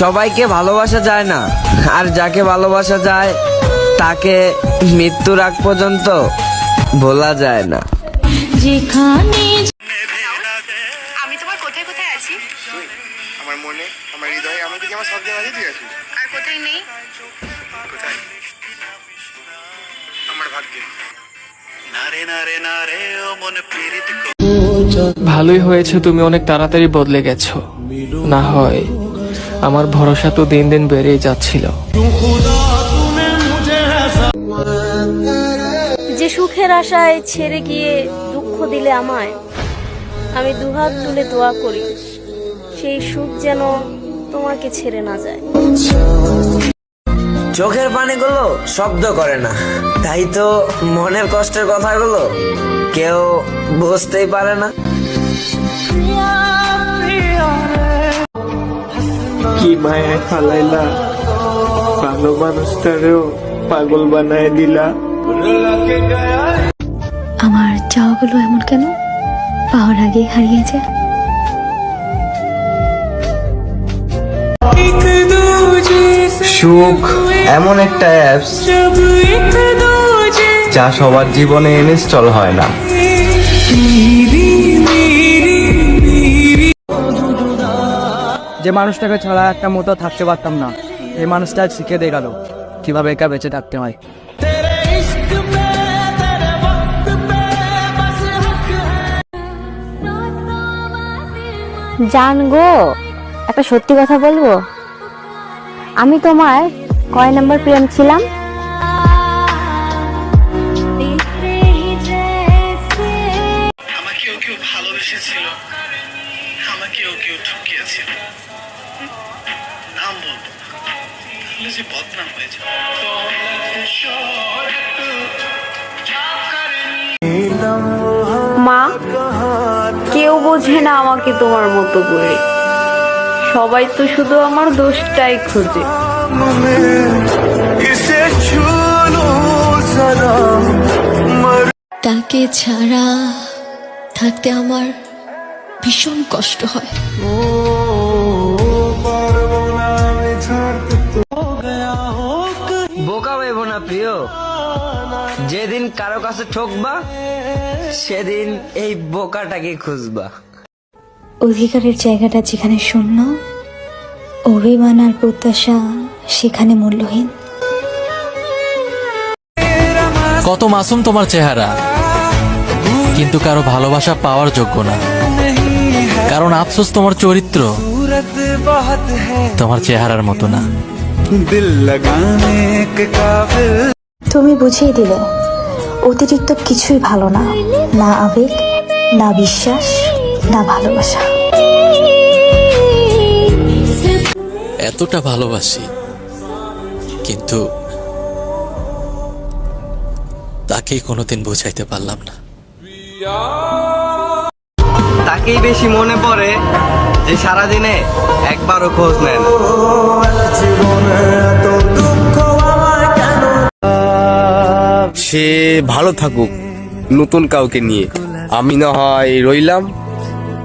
সবাইকে ভালোবাসা যায় না। আর যাকে ভালোবাসা যায় তাকে মৃত্যুর আগ পর্যন্ত ভোলা যায় না। যেখানে আমি তোমার কোথায় কোথায় আছি? আমার মনে আমার হৃদয়ে আমি আমার সব জায়গায় তুই আছিস? আর কোথায় নেই? কোথায়? আমার ভাগ্যে। নারে নারে নারে ও মন পীড়িত ভালোই হয়েছে তুমি অনেক তাড়াতাড়ি বদলে গেছো। না হয় আমার ভরসা তো দিন দিন বেড়েই যাচ্ছিল। যে সুখের আশায় ছেড়ে গিয়ে দুঃখ দিলে আমায় আমি দুহাত তুলে দোয়া করি সেই সুখ যেন তোমাকে ছেড়ে না যায়। চোখের পানিগুলো শব্দ করে না তাই তো মনের কষ্টের কথাগুলো কেউ বুঝতেই পারে না। কি মায়ায় ফালাইলা? ভালো মানুষটারেও পাগল বানায় দিলা। আমার চাওয়াগুলো এমন কেন? পাওয়ার আগে হারিয়েছে সুখ এমন একটা অ্যাপস যা সবার জীবনে ইনস্টল হয় না। যে মানুষটাকে ছাড়া একটা মতো থাকতে পারতাম না। এই মানুষটা শিখে দিয়ে গেল। কীভাবে একা বেঁচে থাকতে হয়। জান গো, একটা সত্যি কথা বলব? আমি তোমার কয় নম্বর প্রেম ছিলাম? যে বদনাম হয়ে যাবে মা কেউ বোঝে না আমাকে তোমার মতো করে। সবাই তো শুধু আমার দোষটাই খোঁজে। তাকে ছাড়া থাকতে আমার ভীষণ কষ্ট হয়। না প্রিয়? যেদিন কারও কাছে ঠকবা সেদিন এই বোকাটাকে খুঁজবা। অধিকারের জায়গাটা যেখানে শূন্য অভিমান আর প্রত্যাশা সেখানে মূল্যহীন। কত মাসুম তোমার চেহারা কিন্তু কারও ভালোবাসা পাওয়ার যোগ্য না। কারণ আফসোস তোমার চরিত্র তোমার চেহারার মতো না। তুমি বুঝিয়ে দিলে অতিরিক্ত কিছুই ভালো না। না আবেগ না বিশ্বাস না ভালোবাসা। এতটা ভালোবাসি কিন্তু তাকেই কোনোদিন বোঝাইতে পারলাম না। তাকেই বেশি মনে পড়ে যে সারাদিনে একবারও খোঁজ নেন। সে ভালো থাকুক নতুন কাউকে নিয়ে। আমি না হয় রইলাম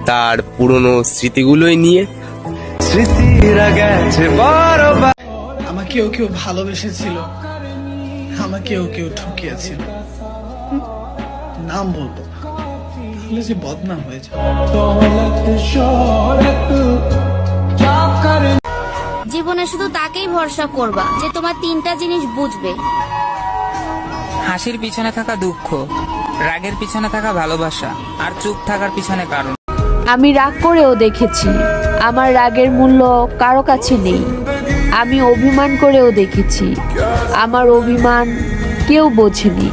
তার পুরনো স্মৃতিগুলোই নিয়ে। স্মৃতিরা গেছে আমাকেও কেউ ভালোবেসেছিল আমাকেও কেউ ঠকিয়েছিল। নাম বলব। না। তাহলে যে বদনাম হয়ে যাবে। জীবনে শুধু তাকেই ভরসা করবা যে তোমার তিনটা জিনিস বুঝবে। হাসির পিছনে থাকা দুঃখ রাগের পিছনে থাকা ভালোবাসা আর চুপ থাকার পিছনে কারণ। আমি রাগ করেও দেখেছি আমার রাগের মূল্য কারও কাছে নেই। আমি অভিমান করেও দেখেছি আমার অভিমান কেউ বোঝেনি।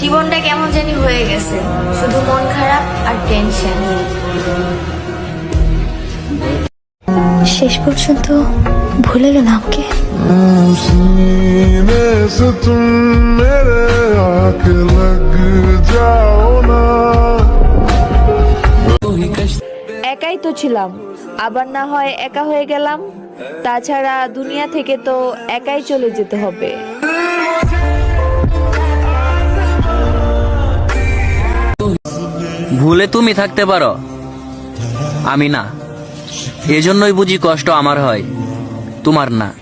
জীবনটা কেমন জানি হয়ে গেছে। শুধু মন খারাপ আর টেনশন শেষ পর্যন্ত ভুলে গেল আমাকে? একাই তো ছিলাম আবার না হয় একা হয়ে গেলাম। তাছাড়া দুনিয়া থেকে তো একাই চলে যেতে হবে। ভুলে তুমি থাকতে পারো। আমি না। এজন্যই বুঝি কষ্ট আমার হয়। তোমার না।